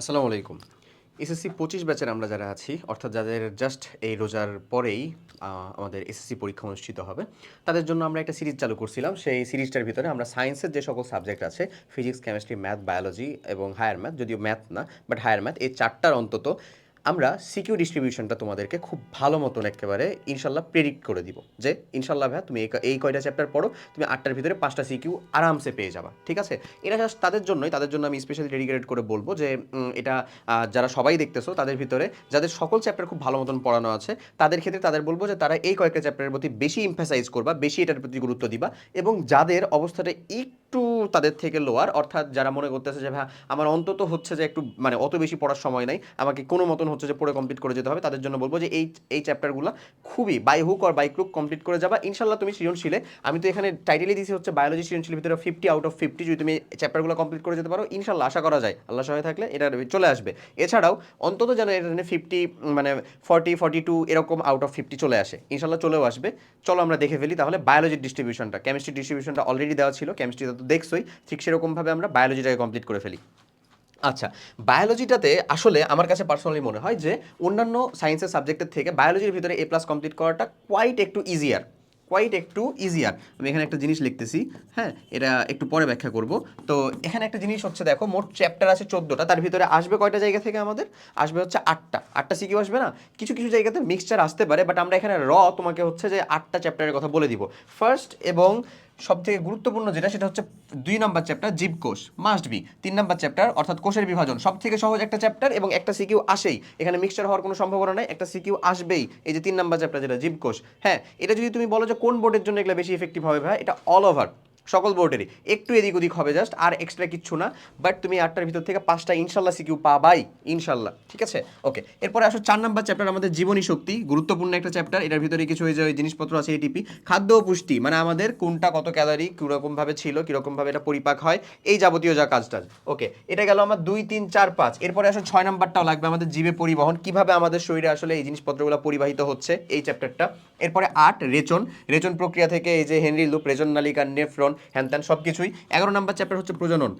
আসসালামু আলাইকুম। এসএসসি পঁচিশ ব্যাচের আমরা যারা আছি, অর্থাৎ যাদের জাস্ট এই রোজার পরেই আমাদের এসএসসি পরীক্ষা অনুষ্ঠিত হবে, তাদের জন্য আমরা একটা সিরিজ চালু করছিলাম। সেই সিরিজটার ভিতরে আমরা সায়েন্সের যে সকল সাবজেক্ট আছে ফিজিক্স কেমিস্ট্রি ম্যাথ বায়োলজি এবং হায়ার ম্যাথ যদিও ম্যাথ না বাট হায়ার ম্যাথ এই চারটার অন্তত আমরা সিকিউ ডিস্ট্রিবিউশনটা তোমাদেরকে খুব ভালো মতন একেবারে ইনশাল্লাহ প্রেডিক্ট করে দিব যে, ইনশাল্লাহ ভাইয়া তুমি এই কয়টা চ্যাপ্টার পড়ো, তুমি আটটার ভিতরে পাঁচটা সিকিউ আরামসে পেয়ে যাবা, ঠিক আছে? এটা জাস্ট তাদের জন্যই, তাদের জন্য আমি স্পেশালি ডেডিকেটেড করে বলব যে এটা যারা সবাই দেখতেছো, তাদের ভিতরে যাদের সকল চ্যাপ্টার খুব ভালো মতন পড়ানো আছে, তাদের ক্ষেত্রে তাদের বলব যে, তারা এই কয়েকটা চ্যাপ্টারের প্রতি বেশি ইমফাসাইজ করবা, বেশি এটার প্রতি গুরুত্ব দিবা এবং যাদের অবস্থাটা একটু তাদের থেকে লোয়ার অর্থাৎ যারা মনে করতেছে যে, ভাই, আমার অন্তত হচ্ছে যে একটু মানে অত বেশি পড়ার সময় নাই, আমাকে কোনো মতন হচ্ছে যে পড়ে কমপ্লিট করে যেতে হবে। তাদের জন্য বলব যে, এই এই চ্যাপ্টারগুলো খুবই বাই হুক আর বাই ক্রুক কমপ্লিট করে যাবা। ইনশাল্লাহ তুমি সৃজনশীলে, আমি তো এখানে টাইটেলই দিয়েছি হচ্ছে বায়োলজি সৃজনশীলের ভিতরে ফিফটি আউট অফ ফিফটি যদি তুমি চ্যাপ্টারগুলো কমপ্লিট করে যেতে পারো ইনশাল্লাহ আশা করা যায়, আল্লাহ সহায় থাকলে এটা চলে আসবে। এছাড়াও অন্তত যেন এটা ফিফটি মানে ফর্টি ফর্টি টু এরকম আউট অফ ফিফটি চলে আসে ইনশাল্লাহ চলেও আসবে। চলো আমরা দেখে ফেলি তাহলে বায়োলজির ডিস্ট্রিবিউশনটা কেমিস্ট্রি ডিস্ট্রিবিউশনটা অলরেডি দেওয়া ছিল কেমিস্ট্রিতে তো দেখছোই ঠিক সেরকমভাবে আমরা বায়োলজিটাকে কমপ্লিট করে ফেলি। আচ্ছা বায়োলজিটাতে আসলে আমার কাছে পার্সোনালি মনে হয় যে অন্যান্য সায়েন্সের সাবজেক্টের থেকে বায়োলজির ভিতরে এ প্লাস কমপ্লিট করাটা কোয়াইট একটু ইজিয়ার কোয়াইট একটু ইজিয়ার আমি এখানে একটা জিনিস লিখতেছি হ্যাঁ এটা একটু পরে ব্যাখ্যা করব। তো এখানে একটা জিনিস হচ্ছে, দেখো, মোট চ্যাপ্টার আছে চোদ্দোটা, তার ভিতরে আসবে কয়টা জায়গা থেকে আমাদের? আসবে হচ্ছে আটটা। আটটা সিকিউ আসবে না? কিছু কিছু জায়গাতে মিক্সচার আসতে পারে বাট আমরা এখানে র তোমাকে হচ্ছে যে আটটা চ্যাপ্টারের কথা বলে দিব। ফার্স্ট এবং সব থেকে গুরুত্বপূর্ণ যেটা, সেটা হচ্ছে দুই নাম্বার চ্যাপ্টার জীবকোষ মাস্ট বি তিন নাম্বার চ্যাপ্টার অর্থাৎ কোষের বিভাজন। সব থেকে সহজ একটা চ্যাপ্টার এবং একটা সিকিউ আসেই। এখানে মিক্সচার হওয়ার কোনো সম্ভাবনা নাই, একটা সিকিউ আসবেই। এই যে তিন নাম্বার চ্যাপ্টার যেটা জীবকোষ হ্যাঁ এটা যদি তুমি বলো যে কোন বোর্ডের জন্য এগুলো বেশি ইফেক্টিভ হবে ভাই, এটা অল ওভার সকল বোর্ডেরই একটু এদিক ওদিক হবে জাস্ট আর এক্সট্রা কিচ্ছু না। বাট তুমি আটটার ভিতর থেকে পাঁচটা ইনশাল্লাহ সিকিউ পাবাই, ইনশাল্লাহ। ঠিক আছে? ওকে এরপরে আসো চার নাম্বার চ্যাপ্টার আমাদের জীবনী শক্তি। গুরুত্বপূর্ণ একটা চ্যাপ্টার এটার ভিতরে কিছু ওই যে জিনিসপত্র আছে এটিপি খাদ্য ও পুষ্টি মানে আমাদের কোনটা কত ক্যালারি কীরকমভাবে ছিল, কীরকমভাবে এটা পরিপাক হয়, এই যাবতীয় যা কাজ টাজ। ওকে এটা গেল আমার দুই, তিন, চার, পাঁচ। এরপরে আসো ছয় নাম্বারটাও লাগবে আমাদের জীবে পরিবহন। কীভাবে আমাদের শরীরে আসলে এই জিনিসপত্রগুলো পরিবাহিত হচ্ছে, এই চ্যাপ্টারটা এরপরে আট, রেচন। রেচন প্রক্রিয়া থেকে এই যে হেনরি লুপ, রেচন নালিকা, নেফ্রন হ্যান ত্যান সব কিছুই এগারো নাম্বার চ্যাপ্টার হচ্ছে প্রজনন।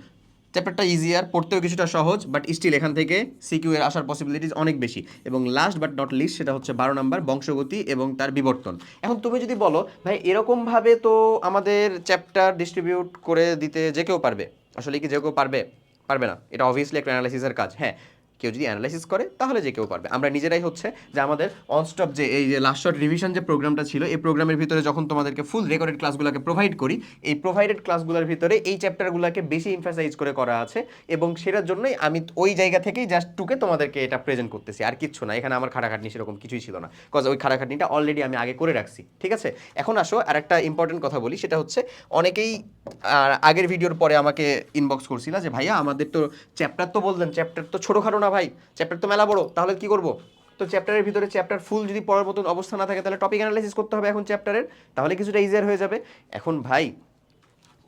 চ্যাপ্টারটা ইজিয়ার পড়তেও কিছুটা সহজ বাট স্টিল এখান থেকে সিকিউ এর আসার পসিবিলিটিস অনেক বেশি। এবং লাস্ট বাট নট লিস্ট সেটা হচ্ছে বারো নাম্বার, বংশগতি এবং তার বিবর্তন। এখন তুমি যদি বলো, ভাই, এরকমভাবে তো আমাদের চ্যাপ্টার ডিস্ট্রিবিউট করে দিতে যে কেউ পারবে। আসলে কি যে কেউ পারবে? পারবে না। এটা অবভিয়াসলি একটা অ্যানালাইসিসের কাজ। হ্যাঁ কেউ যদি অ্যানালাইসিস করে, তাহলে যে কেউ পারবে। আমরা নিজেরাই হচ্ছে যে আমাদের অনস্টপ যে এই যে লাস্ট শট রিভিশন যে প্রোগ্রামটা ছিল, এই প্রোগ্রামের ভিতরে যখন তোমাদেরকে ফুল রেকর্ডেড ক্লাসগুলোকে প্রোভাইড করি, এই প্রোভাইডেড ক্লাসগুলোর ভিতরে এই চ্যাপ্টারগুলোকে বেশি এমফাসাইজ করে করা আছে এবং সেটার জন্যই আমি ওই জায়গা থেকেই জাস্ট টুকে তোমাদেরকে এটা প্রেজেন্ট করতেছি। আর কিচ্ছু না, এখানে আমার খাটাখাটনি সেরকম কিছুই ছিল না। কজ ওই খাটাখাটনিটা অলরেডি আমি আগে করে রাখছি, ঠিক আছে? এখন আসো আর একটা ইম্পর্টেন্ট কথা বলি, সেটা হচ্ছে অনেকেই আগের ভিডিওর পরে আমাকে ইনবক্স করছিল যে, ভাইয়া, আমাদের তো চ্যাপ্টার তো বললেন চ্যাপ্টার তো ছোটোখাটো না ভাই? চ্যাপ্টার তো মেলা বড়, তাহলে কি করব? তো চ্যাপ্টারের ভিতরে চ্যাপ্টার ফুল যদি পড়ার মতন অবস্থা না থাকে, তাহলে টপিক অ্যানালাইসিস করতে হবে এখন চ্যাপ্টারের তাহলে কিছুটা ইজিয়ার হয়ে যাবে। এখন ভাই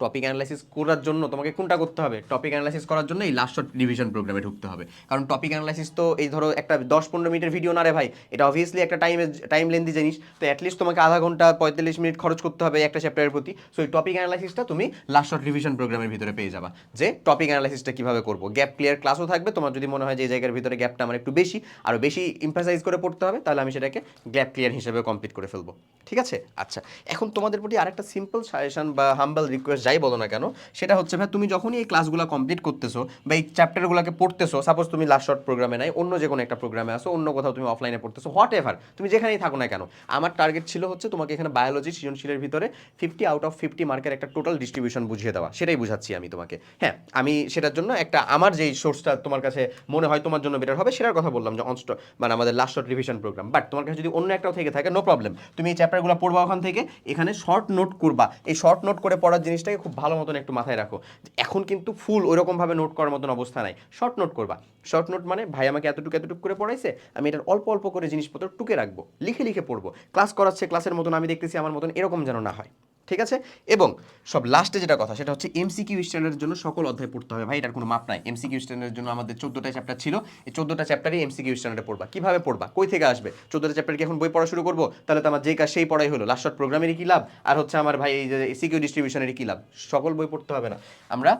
টপিক অ্যানালাইসিস করার জন্য তোমাকে কোনটা করতে হবে? টপিক অ্যানালাইসিস করার জন্য এই লাস্ট ডিভিশন প্রোগ্রামে ঢুকতে হবে। কারণ টপিক অ্যানালাইসিস তো এই ধরো একটা দশ পনেরো মিনিটের ভিডিও না রে ভাই, এটা অবভিয়াসলি একটা টাইম টাইম লেন্দি জিনিস। তো অ্যাটলিস্ট তোমাকে আধা ঘণ্টা পঁয়তাল্লিশ মিনিট খরচ করতে হবে একটা চ্যাপ্টারের প্রতি। সো এই টপিক অ্যানালাইসিসটা তুমি লাস্ট শর্ট রিভিশন প্রোগ্রামের ভিতরে পেয়ে যাবা। যে টপিক অ্যানালাইসিসটা কীভাবে করব? গ্যাপ ক্লিয়ার ক্লাসও থাকবে। তোমার যদি মনে হয় যে এই জায়গার ভিতরে গ্যাপটা আমার একটু বেশি আরও বেশি ইম্পাসাইজ করে পড়তে হবে, তাহলে আমি সেটাকে গ্যাপ ক্লিয়ার হিসেবে কমপ্লিট করে ফেলব। ঠিক আছে? আচ্ছা এখন তোমাদের প্রতি আরেকটা সিম্পল সাজেশন বা হাম্বল রিকোয়েস্ট যাই বলো না কেন, সেটা হচ্ছে ভাই তুমি যখনই এই ক্লাসগুলো কমপ্লিট করতেছো বা এই চ্যাপ্টারগুলোকে পড়তেছো সাপোজ তুমি লাস্ট শর্ট প্রোগ্রামে নাই, অন্য যে কোনো একটা প্রোগ্রামে আসো অন্য কোথাও তুমি অফলাইনে পড়তেছো হোয়াট এভার তুমি যেখানেই থাকো না কেন, আমার টার্গেট ছিল হচ্ছে তোমাকে এখানে বায়োলজি সৃজনশীলের ভিতরে ফিফটি আউট অফ ফিফটি মার্কের একটা টোটাল ডিস্ট্রিবিউশন বুঝিয়ে দেওয়া, সেটাই বুঝাচ্ছি আমি তোমাকে। হ্যাঁ আমি সেটার জন্য একটা, আমার যেই সোর্সটা তোমার কাছে মনে হয় তোমার জন্য বেটার হবে, সেটার কথা বললাম যে অনস্ট মানে আমাদের last short revision program but তোমার কাছে যদি অন্য একটাও থেকে থাকে নো প্রবলেম তুমি এই চ্যাপ্টারগুলো পড়বা ওখান থেকে, এখানে শর্ট নোট করবা, এই শর্ট নোট করে পড়ার জিনিসটাকে খুব ভালো মতন একটু মাথায় রাখো। এখন কিন্তু ফুল ওইরকমভাবে নোট করার মতন অবস্থা নাই। শর্ট নোট করবা। শর্ট নোট মানে ভাই আমাকে এতটুকু এতটুকু করে পড়াইছে, আমি এটার অল্প অল্প করে জিনিসপত্র টুকে রাখব। লিখে লিখে পড়ব। ক্লাস করাচ্ছে, ক্লাসের মতন আমি দেখতেছি, আমার মতন এরকম যেন না হয়। ঠিক আছে? এবং সব লাস্টে যেটা কথা, সেটা হচ্ছে এমসিকিউ স্ট্যান্ডার্ডের জন্য সকল অধ্যায় পড়তে হবে। ভাই, এটার কোনো মাপ নাই। এমসিকিউ স্ট্যান্ডার্ডের জন্য আমাদের চোদ্দোটা চ্যাপ্টার ছিল। এই চোদ্দোটা চ্যাপ্টারই এমসিকিউ স্ট্যান্ডার্ডে পড়বা। কীভাবে পড়বা? কই থেকে আসবে? চোদ্দোটা চ্যাপ্টার কি এখন বই পড়া শুরু করব? তাহলে তো আমার যে কাজ সেই পড়াই হলো। লাস্ট শর্ট প্রোগ্রামেরই কি লাভ? আর হচ্ছে আমার ভাই, এই যে সিকিউ ডিস্ট্রিবিউশনেরই কি লাভ? সকল বই পড়তে হবে না। আমরা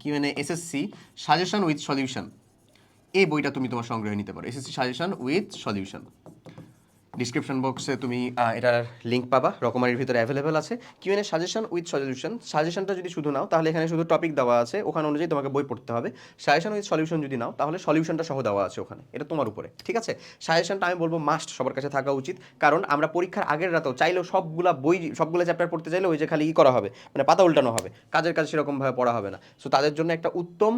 কি মানে এসএসসি সাজেশন উইথ সলিউশন এই বইটা তুমি তোমার সংগ্রহে নিতে পারো। SSC suggestion with solution description বক্সে তুমি এটার লিঙ্ক পাবা, রকমারির ভিতরে অ্যাভেলেবেল আছে। কিউএনএ সাজেশন উইথ সলিউশন সাজেশনটা যদি শুধু নাও, তাহলে এখানে শুধু টপিক দেওয়া আছে, ওখানে অনুযায়ী তোমাকে বই পড়তে হবে। সাজেশন উইথ সলিউশন যদি নাও, তাহলে সলিউশনটা সহ দেওয়া আছে ওখানে, এটা তোমার উপরে, ঠিক আছে? সাজেশনটা আমি বলব মাস্ট সবার কাছে থাকা উচিত, কারণ আমরা পরীক্ষার আগের রাতেও চাইলেও সবগুলা বই, সবগুলো চ্যাপ্টার পড়তে চাইলে ওই যে খালি ই করা হবে মানে পাতা উল্টানো হবে, কাজের কাজ সেরকমভাবে পড়া হবে না। সো তাদের জন্য একটা উত্তম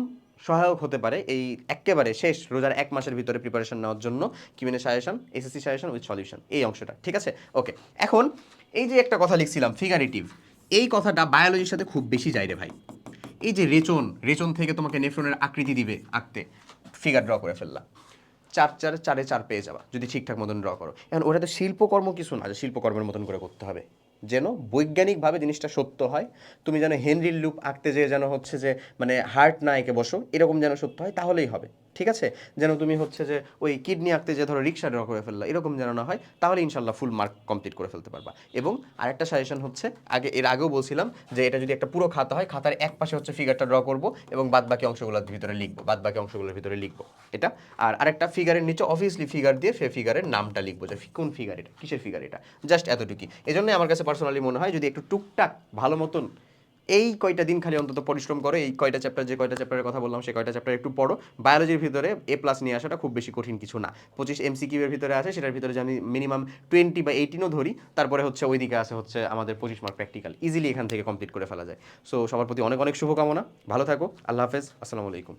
সহায়ক হতে পারে এই একেবারে শেষ রোজার এক মাসের ভিতরে প্রিপারেশন নেওয়ার জন্য কিমিনে suggestion SSC suggestion with solution এই অংশটা, ঠিক আছে? ওকে এখন এই যে একটা কথা লিখছিলাম ফিগারেটিভ এই কথাটা বায়োলজির সাথে খুব বেশি যায় রে ভাই। এই যে রেচন রেচন থেকে তোমাকে নেফ্রনের আকৃতি দিবে আঁকতে ফিগার ড্র করে ফেললা। চার চার, চারে চার পেয়ে যাবা, যদি ঠিকঠাক মতন ড্র করো। এখন ওটা তো শিল্পকর্ম কিছু না, যে শিল্পকর্মের মতন করে করতে হবে। যেন বৈজ্ঞানিকভাবে জিনিসটা সত্য হয়। তুমি যেন হেনরির লুপ আঁকতে যেয়ে যেন হচ্ছে যে মানে হার্ট না এঁকে বসো, এরকম যেন সত্য হয়, তাহলেই হবে। ঠিক আছে? যেন তুমি হচ্ছে যে ওই কিডনি আঁকতে যে ধরো রিক্সা ড্র করে ফেললা, এরকম যেন না হয়, তাহলে ইনশাল্লাহ ফুল মার্ক কমপ্লিট করে ফেলতে পারবা। এবং আরেকটা সাজেশন হচ্ছে, আগে, এর আগেও বলছিলাম যে এটা যদি একটা পুরো খাতা হয়, খাতার এক পাশে হচ্ছে ফিগারটা ড্র করব এবং বাদ বাকি অংশগুলোর ভিতরে লিখব বাদ বাকি অংশগুলোর ভিতরে লিখব এটা। আর আরেকটা ফিগারের নিচে অবভিয়াসলি ফিগার দিয়ে সে ফিগারের নামটা লিখব যে কোন ফিগার এটা, কিসের ফিগার এটা জাস্ট এতটুকুই। এই জন্যই আমার কাছে পার্সোনালি মনে হয় যদি একটু টুকটাক ভালো মতন এই কয়টা দিন খালি অন্তত পরিশ্রম করো, এই কয়টা চ্যাপ্টার যে কয়টা চ্যাপ্টারের কথা বললাম, সেই কয়টা চ্যাপ্টার একটু পড়ো। বায়োলজির ভিতরে এ প্লাস নিয়ে আসাটা খুব বেশি কঠিন কিছু না। পঁচিশ এমসিকিউ এর ভিতরে আছে, সেটার ভিতরে যে মিনিমাম টোয়েন্টি বা এইটিনও ধরি, তারপরে হচ্ছে ওইদিকে আছে হচ্ছে আমাদের পঁচিশ মার্ক প্র্যাকটিক্যাল ইজিলি এখান থেকে কমপ্লিট করে ফেলা যায়। সো সবার প্রতি অনেক অনেক শুভকামনা। ভালো থাকো, আল্লাহ হাফেজ, আসসালামু আলাইকুম।